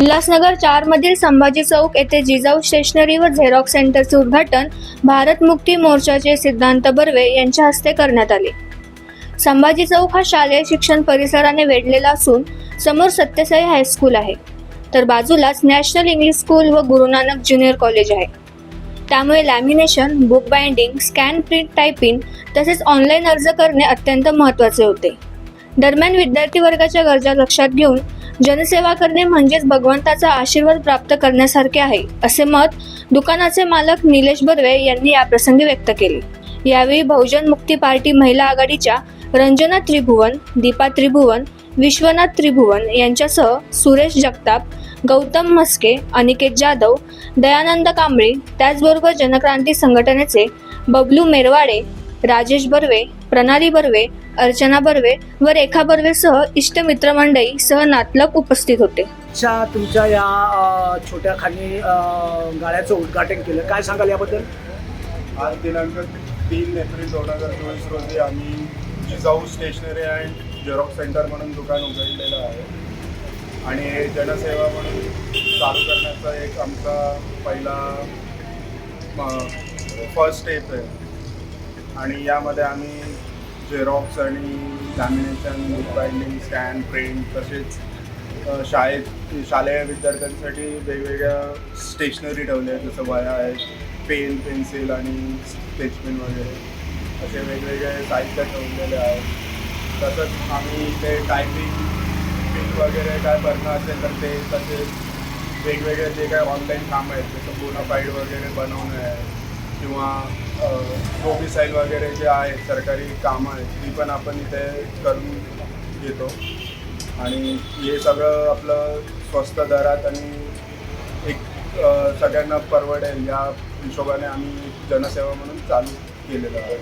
उल्हासनगर चार मधील संभाजी चौक येथे जिजाऊ स्टेशनरी व झेरॉक्स सेंटरचे उद्घाटन भारत मुक्ती मोर्चाचे सिद्धांत बर्वे यांच्या हस्ते करण्यात आले. संभाजी चौक हा शालेय शिक्षण परिसराने वेढलेला असून समोर सत्यसाई हायस्कूल आहे. तर बाजूलाच नॅशनल इंग्लिश स्कूल व गुरुनानक ज्युनियर कॉलेज आहे. त्यामुळे lamination book binding scan print typing तसेच ऑनलाईन अर्ज करणे अत्यंत महत्त्वाचे होते. दरम्यान विद्यार्थी वर्गाच्या गरजा लक्षात घेऊन जनसेवा करणे म्हणजेच भगवंताचा आशीर्वाद प्राप्त करण्यासारखे आहे असे मत दुकानाचे मालक निलेश बर्वे यांनी याप्रसंगी व्यक्त केले. यावेळी बहुजन मुक्ती पार्टी महिला आघाडीच्या रंजना त्रिभुवन दीपा त्रिभुवन विश्वनाथ त्रिभुवन यांच्यासह सुरेश जगताप गौतम म्हस्के अनिकेत जाधव दयानंद कांबळे त्याचबरोबर जनक्रांती संघटनेचे बबलू मेरवाडे राजेश बर्वे प्रणाली बर्वे अर्चना बर्वे व रेखा बर्वेसह इष्टमित्र मंडळी सह नातलग उपस्थित होते. च्या तुमच्या या अ, छोट्या खाणी अ, गाड्याचं उद्घाटन केलं. काय सांगाल याबद्दल? आज दिनांक तीन एप्रिल दोन हजार चोवीस रोजी आम्ही Jijau stationery and xerox centre म्हणून दुकान उघडलेलं आहे. आणि हे जनसेवा म्हणून चालू करण्याचा एक आमचा पहिला फर्स्ट स्टेप आहे. आणि यामध्ये आम्ही झेरॉक्स आणि lamination book binding scan print तसेच शाळेत शालेय विद्यार्थ्यांसाठी वेगवेगळ्या स्टेशनरी ठेवल्या आहेत जसं वया आहेत पेन पेन्सिल आणि स्केच पेन वगैरे. असे वेगवेगळे साहित्य ठेवलेले आहेत. तसंच आम्ही इथे टायपिंग पिन वगैरे काय भरणं असेल तर ते तसेच वेगवेगळे जे काय ऑनलाईन कामं आहेत जसं बोनाफाईड वगैरे बनवणं आहे. किंवा प्रोमिसाईल वगैरे जे आहेत सरकारी कामं आहेत ती पण आपण इथे करून घेतो. आणि हे सगळं आपलं स्वस्त दरात आणि एक सगळ्यांना परवडेल या हिशोबाने आम्ही जनसेवा म्हणून चालू केलेलं आहे.